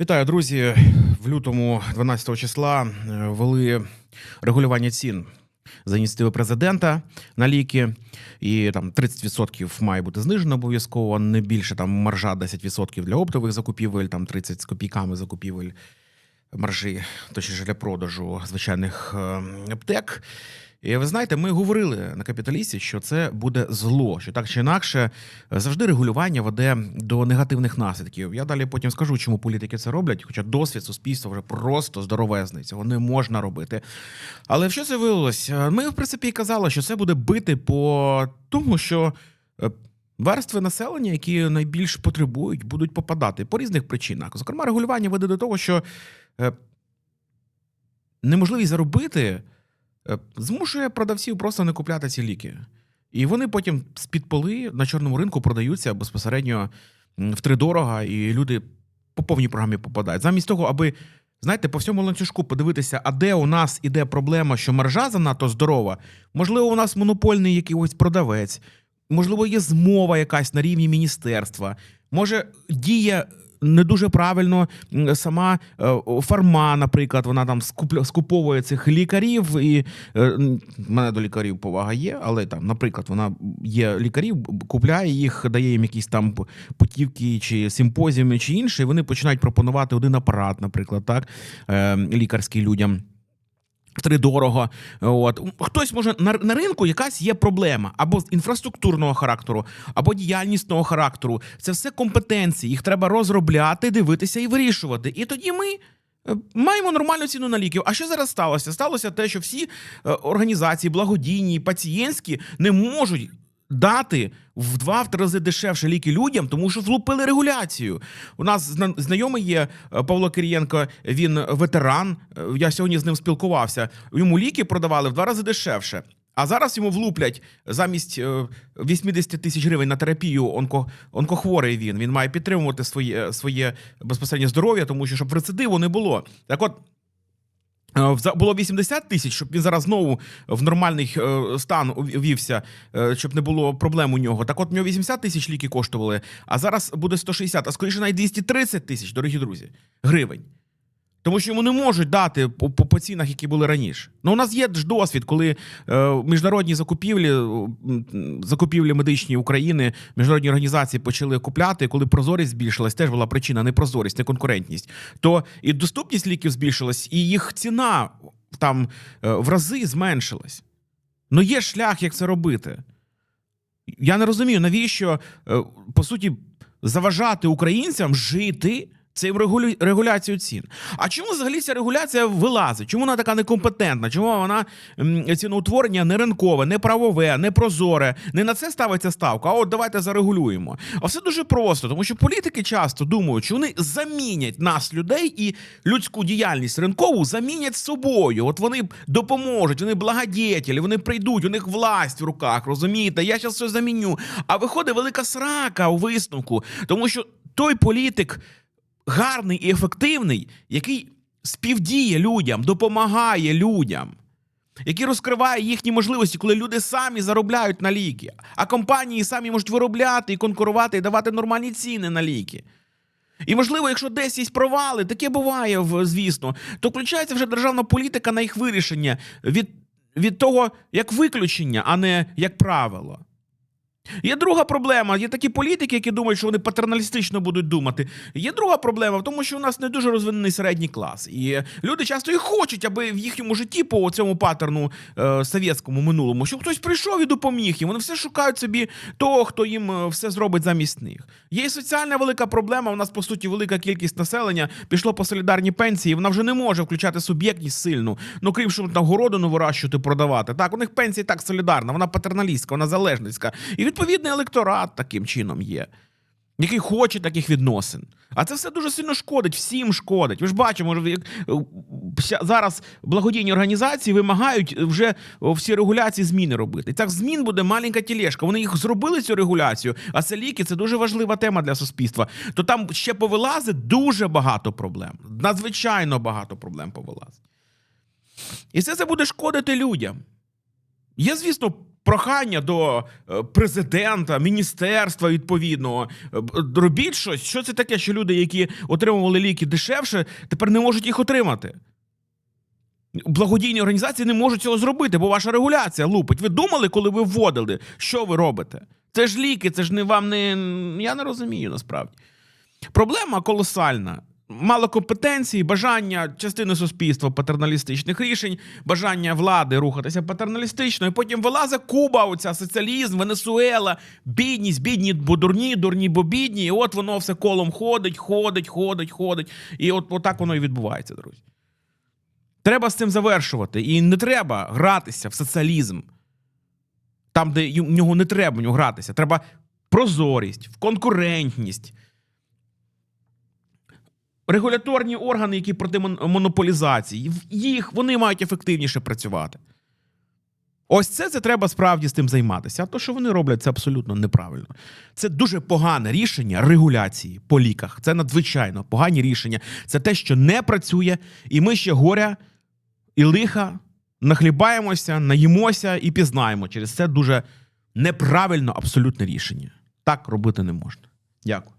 Вітаю, друзі. В лютому 12 числа е, ввели регулювання цін за ініціативи президента на ліки, і там 30% має бути знижено обов'язково, не більше там маржа 10% для оптових закупівель, там 30 з копійками закупівель маржі, точніше для продажу звичайних е, аптек. І ви знаєте, ми говорили на капіталісті, що це буде зло, що так чи інакше завжди регулювання веде до негативних наслідків. Я далі потім скажу, чому політики це роблять, хоча досвід суспільства вже просто здоровезний. Цього не можна робити. Але що це виявилось? Ми, в принципі, казали, що це буде бити по тому, що. е, Верстви населення, які найбільш потребують, будуть попадати по різних причинах. Зокрема, регулювання веде до того, що е, неможливість заробити е, змушує продавців просто не купляти ці ліки. І вони потім з-під поли на чорному ринку продаються безпосередньо м, втридорога, і люди по повній програмі попадають. Замість того, аби. Знаєте, по всьому ланцюжку подивитися, а де у нас іде проблема, що маржа занадто здорова. Можливо, у нас монопольний якийсь продавець, можливо, є змова якась на рівні міністерства. Може, діє не дуже правильно сама е, фарма, наприклад, вона там скуповує цих лікарів. І е, в мене до лікарів повага є, але там, наприклад, вона є лікарів, купляє їх, дає їм якісь там путівки чи симпозіуми, чи інше, і вони починають пропонувати один апарат, наприклад, так, е, лікарський людям. Втридорого. От хтось може на, на ринку якась є проблема або з інфраструктурного характеру, або діяльнісного характеру. Це все компетенції. Їх треба розробляти, дивитися і вирішувати. І тоді ми. е, Маємо нормальну ціну на ліків. А що зараз сталося? Сталося те, що всі е, організації, благодійні, пацієнтські, не можуть дати в два-три рази дешевше ліки людям, тому що влупили регуляцію. У нас знайомий є е, Павло Кирієнко, він ветеран. е, Я сьогодні з ним спілкувався. Йому ліки продавали в два рази дешевше. А зараз йому влуплять замість е, 80 тисяч гривень на терапію онко, онкохворий він. Він має підтримувати своє, своє безпосереднє здоров'я, тому що щоб рецидиву не було. Так от. Е, Було 80 тисяч, щоб він зараз знову в нормальний е, стан увівся, е, щоб не було проблем у нього. Так от у нього 80 тисяч ліки коштували, а зараз буде 160, а скоріше навіть 230 тисяч, дорогі друзі, гривень. Тому що йому не можуть дати по, по, по цінах, які були раніше. Ну, у нас є ж досвід, коли е, міжнародні закупівлі, закупівлі медичні України, міжнародні організації почали купляти, коли прозорість збільшилась, теж була причина не прозорість, не конкурентність. То і доступність ліків збільшилась, і їх ціна там е, в рази зменшилась. Ну є шлях, як це робити. Я не розумію, навіщо, е, по суті, заважати українцям жити цим регулю... регуляцією цін. А чому взагалі ця регуляція вилазить? Чому вона така некомпетентна? Чому вона ціноутворення не ринкове, не правове, не прозоре? Не на це ставиться ставка, а от давайте зарегулюємо. А все дуже просто, тому що політики часто думають, що вони замінять нас, людей, і людську діяльність ринкову замінять собою. От вони допоможуть, вони благодетелі, вони прийдуть, у них власть в руках, розумієте? Я зараз все заміню. А виходить велика срака у висновку, тому що той політик гарний і ефективний, який співдіє людям, допомагає людям. Який розкриває їхні можливості, коли люди самі заробляють на ліки, а компанії самі можуть виробляти і конкурувати, і давати нормальні ціни на ліки. І можливо, якщо десь є провали, таке буває, звісно, то включається вже державна політика на їх вирішення від, від того як виключення, а не як правило. Є друга проблема. Є такі політики, які думають, що вони патерналістично будуть думати. Є друга проблема в тому, що у нас не дуже розвинений середній клас. І люди часто і хочуть, аби в їхньому житті по цьому паттерну е, совєтському минулому, щоб хтось прийшов і допоміг їм. Вони все шукають собі того, хто їм е, все зробить замість них. Є і соціальна велика проблема. У нас, по суті, велика кількість населення пішло по солідарній пенсії. Вона вже не може включати суб'єктність сильну. Ну крім що там городину вирощувати, продавати. Так, у них пенсія так солідарна, вона патерналістська, вона залежницька. І відповідний електорат таким чином є. Який хоче таких відносин. А це все дуже сильно шкодить, всім шкодить. Ви ж бачимо, як е, зараз благодійні організації вимагають вже всі регуляції зміни робити. І так змін буде маленька тілешка. Вони їх зробили цю регуляцію, а це ліки це дуже важлива тема для суспільства. То там ще повилазить дуже багато проблем. Надзвичайно багато проблем повилазить. І все це буде шкодити людям. Є, звісно, прохання до е, президента, міністерства відповідного. Е, Робіть щось. Що це таке, що люди, які отримували ліки дешевше, тепер не можуть їх отримати? Благодійні організації не можуть цього зробити, бо ваша регуляція лупить. Ви думали, коли ви вводили, що ви робите? Це ж ліки, це ж не вам не. Я не розумію насправді. Проблема колосальна. Мало компетенції, бажання частини суспільства патерналістичних рішень, бажання влади рухатися патерналістично, і потім вилазить Куба, оця соціалізм, Венесуела, бідність, бідні, бо дурні, дурні, бо бідні. І от воно все колом ходить, ходить, ходить, ходить. І от, от так воно і відбувається, друзі. Треба з цим завершувати. І не треба гратися в соціалізм. Там, де в нього не треба в нього гратися. Треба прозорість, в конкурентність. Регуляторні органи, які проти монополізації, їх вони мають ефективніше працювати. Ось це, це треба справді з тим займатися. А то, що вони роблять, це абсолютно неправильно. Це дуже погане рішення регуляції по ліках. Це надзвичайно погані рішення. Це те, що не працює, і ми ще горя і лиха нахлібаємося, наїмося і пізнаємо. Через це дуже неправильно абсолютне рішення. Так робити не можна. Дякую.